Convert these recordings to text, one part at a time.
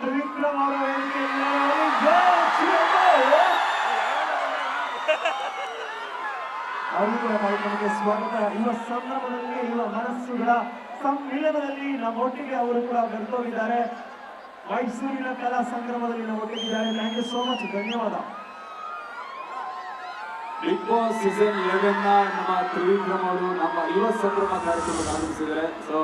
ತ್ರಿವಿಕ್ರಮ್ ಅವರ ವೇದಿಕೆಯಲ್ಲಿ ಜೈ ಶ್ರೀರಾಮ. ಅವರು ಕೂಡ ಕಾರ್ಯಕ್ರಮಕ್ಕೆ ಸ್ವಾಗತ ಯುವ ಸಂಭ್ರಮದಲ್ಲಿ ಯುವ ಮನಸ್ಸುಗಳ ನಮ್ಮ ನಮ್ಮೊಟ್ಟಿಗೆ ಅವರು ಕೂಡ ಬೆರೆತೋಗಿದ್ದಾರೆ ಮೈಸೂರಿನ ಕಲಾ ಸಂಗ್ರಮದಲ್ಲಿ ನಮ್ಮೊಟ್ಟಿಗಿದ್ದಾರೆ ಥ್ಯಾಂಕ್ ಯು ಸೋ ಮಚ್ ಧನ್ಯವಾದ ಬಿಗ್ ಬಾಸ್ ಸೀಸನ್ ಲೆವೆನ್ನ ನಮ್ಮ ತ್ರಿವಿಕ್ರಮ್ ಅವರು ನಮ್ಮ ಯುವ ಸಂಭ್ರಮ ಕಾರ್ಯಕ್ರಮಕ್ಕೆ ಆಗಮಿಸಿದ್ದಾರೆ ಸೊ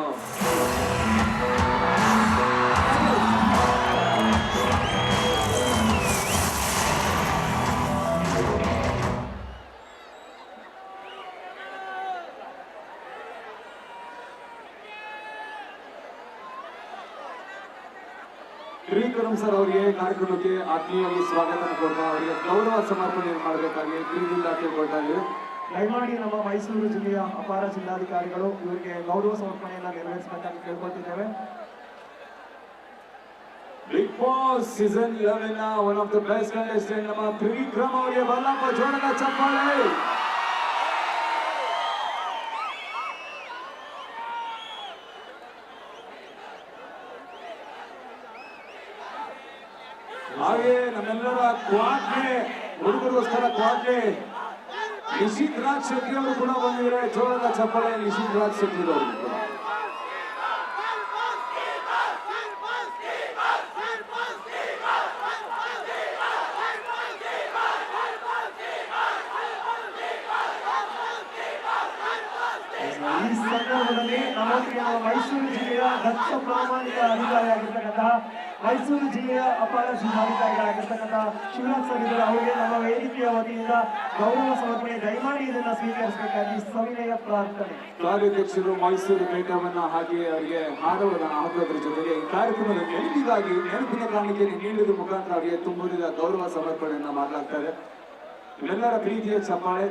ತ್ರಿವಿಕ್ರಮ್ ಸರ್ ಅವರಿಗೆ ಕಾರ್ಯಕ್ರಮಕ್ಕೆ ಆತ್ಮೀಯವಾಗಿ ಸ್ವಾಗತ ಕೊಡ್ತಾ ಅವರಿಗೆ ಗೌರವ ಸಮರ್ಪಣೆ ಮಾಡಬೇಕಾಗಿ ತಿಳಿದಿಲ್ಲ ಕೇಳ್ಕೊಳ್ತಾ ಇದ್ದೀವಿ ದಯಮಾಡಿ ನಮ್ಮ ಮೈಸೂರು ಜಿಲ್ಲೆಯ ಅಪಾರ ಜಿಲ್ಲಾಧಿಕಾರಿಗಳು ಇವರಿಗೆ ಗೌರವ ಸಮರ್ಪಣೆಯನ್ನು ನೆರವೇರಿಸಬೇಕಾಗಿ ಕೇಳ್ಕೊಳ್ತಿದ್ದೇವೆ. Big boss season ಲೆವೆನ್ನ one of the best contestant ನಮ್ಮ ತ್ರಿವಿಕ್ರಮ್ ಅವರಿಗೆ ಬಲ್ಲಪ್ಪ ಜೋಡದ ಚಪ್ಪಾಳೆ! ಹಾಗೆ ನಮ್ಮೆಲ್ಲರ ಕ್ವಾಟ್ಲೆ ಹುಡುಗರಿಗೋಸ್ಕರ ಕ್ವಾಟ್ಲೆ ನಿಶಿತ್ ರಾಜ್ ಶೆಟ್ಟಿ ಅವರು ಕೂಡ ಬಂದಿದ್ದಾರೆ. ಜೋಳದ ಚಪ್ಪಳೆ ನಿಶಿತ್ ರಾಜ್ ಶೆಟ್ಟಿ ಅವರು ಕೂಡ. ಈ ಸಂದರ್ಭದಲ್ಲಿ ನಮ್ಮೊಟ್ಟಿಗೆ ನಮ್ಮ ಮೈಸೂರು ಜಿಲ್ಲೆಯ ದಕ್ಷ ಪ್ರಾಮಾಣಿಕ ಅಧಿಕಾರಿಯಾಗಿರ್ತಕ್ಕಂತಹ ಮೈಸೂರು ಜಿಲ್ಲೆಯ ಅಪಾರ ಶುಭಾಧಿಕಾರಿಗಳಾಗಿರ್ತಕ್ಕಂತಹ ಶಿವರಾಜ್ ಸರ್ ಅವರಿಗೆ ನಮ್ಮ ವೇದಿಕೆಯ ವತಿಯಿಂದ ಗೌರವ ಸಮರ್ಪಣೆ. ದಯಮಾಡಿ ಇದನ್ನ ಸ್ವೀಕರಿಸಬೇಕಾಗಿ ಸವಿನಯ ಪ್ರಾರ್ಥನೆ. ಕಾರ್ಯಾಧ್ಯಕ್ಷರು ಮೈಸೂರು ಪೇಟವನ್ನ ಹಾಗೆ ಅವರಿಗೆ ಮಾನವನ ಹಾಕೋದ್ರ ಜೊತೆಗೆ ಕಾರ್ಯಕ್ರಮದ ನೆನಪಿಗಾಗಿ, ನೆನಪಿನ ಕಾರಣಕ್ಕೆ ನೀಡಿದ ಮುಖಾಂತರ ಅವರಿಗೆ ತುಂಬಿದ ಗೌರವ ಸಮರ್ಪಣೆಯನ್ನ ಮಾಡಲಾಗ್ತದೆ. ಎಲ್ಲರ ಪ್ರೀತಿಯ ಚಪ್ಪಾಳೆ.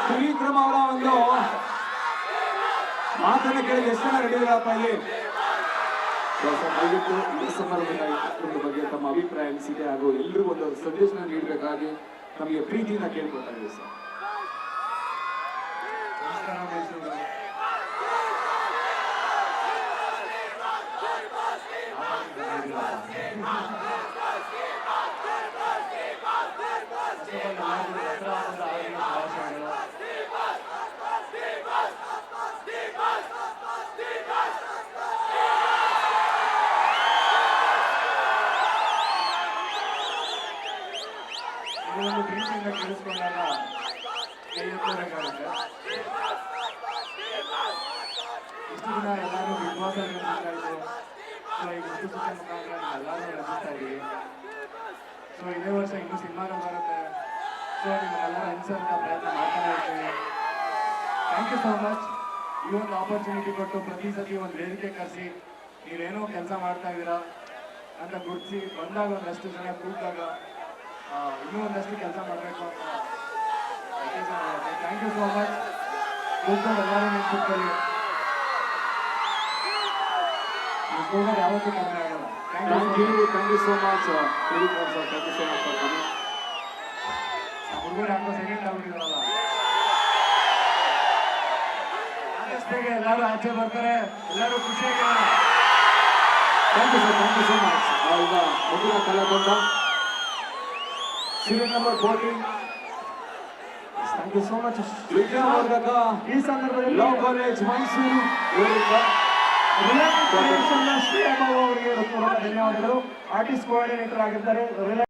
ತ್ರಿವಿಕ್ರಮ್ ಅವರ ಒಂದು ಮಾತನ್ನ ಕೇಳಿದ ಎಷ್ಟು ಜನ ರೆಡಿ ಇರಪ್ಪ ಇಲ್ಲಿ ದಯವಿಟ್ಟು ಈ ಸಂದರ್ಭದಲ್ಲಿ ಬಗ್ಗೆ ತಮ್ಮ ಅಭಿಪ್ರಾಯ ಅನಿಸಿದೆ ಹಾಗೂ ಎಲ್ಲರೂ ಒಂದು ಸಂದೇಶನ ನೀಡಬೇಕಾಗಿ ನಮಗೆ ಪ್ರೀತಿಯಿಂದ ಕೇಳ್ಕೊಳ್ತಾ ಇದ್ದೀವಿ ಸರ್ ನಮಸ್ಕಾರ ಇದೊಂದು ಪ್ರೀತಿಯಿಂದ ಕೇಳಿಸ್ಕೊಂಡಾಗ ಎತ್ತಬೇಕಾಗುತ್ತೆ ಇಷ್ಟು ದಿನ ಎಲ್ಲರೂ ಬಿಗ್ ಬಾಸ್ ಸೊ ಈಗ ಮುದ್ದು ಸುತ್ತ ಇದೀವಿ ಸೊ ಇದೇ ವರ್ಷ ಇನ್ನೂ ಸಿನಿಮಾನು ಬರುತ್ತೆ. ಸೊ ನಿಮ್ಮೆಲ್ಲರ ಅನ್ಸಂತ ಪ್ರಯತ್ನ ಮಾಡ್ತಾನೆ ಇರ್ತೀವಿ. ಥ್ಯಾಂಕ್ ಯು ಸೋ ಮಚ್ ಈ ಒಂದು ಆಪರ್ಚುನಿಟಿ ಕೊಟ್ಟು ಪ್ರತಿ ಸತಿ ಒಂದು ವೇದಿಕೆ ಕರೆಸಿ, ನೀವೇನೋ ಕೆಲಸ ಮಾಡ್ತಾ ಇದ್ದೀರಾ ಅಂತ ಗುರುತಿಸಿ ಬಂದಾಗ ಒಂದಷ್ಟು ಜನ ಕೂತಾಗ ಇನ್ನೂ ಒಂದಷ್ಟು ಕೆಲಸ ಮಾಡಬೇಕು ಅಂತ. ಥ್ಯಾಂಕ್ ಯು ಸೋ ಮಚ್ ಕೂತ್ಕೊಂಡು ಎಲ್ಲರೂ ನಿಂತ್ಕೊಳ್ಳಿ ಕೂಗೋದು ಯಾವತ್ತೂ ಕಡಿಮೆ ಆಗಲ್ಲ. Thank you thank you so much sir thank you so much for coming ಹುಡುಗರು ಯಾಕೋ ಸೆಕೆಂಡ್ ಆಗ್ಬಿಟ್ಟಿದಾರಲ್ಲ ಆದಷ್ಟು ಎಲ್ಲರೂ ಆಚೆ ಬರ್ತಾರೆ. ಎಲ್ಲರೂ thank you sir thank you so much ಈಗ ಮುಂದಿನ ಕಲಾತಂಡ serial number fourteen thank you so much ಈ ಸಂದರ್ಭದಲ್ಲಿ ಮೈಸೂರು ಅವರಿಗೆ ಧನ್ಯವಾದಗಳು. ಆರ್ಟಿಸ್ಟ್ ಕೋಆರ್ಡಿನೇಟರ್ ಆಗಿದ್ದಾರೆ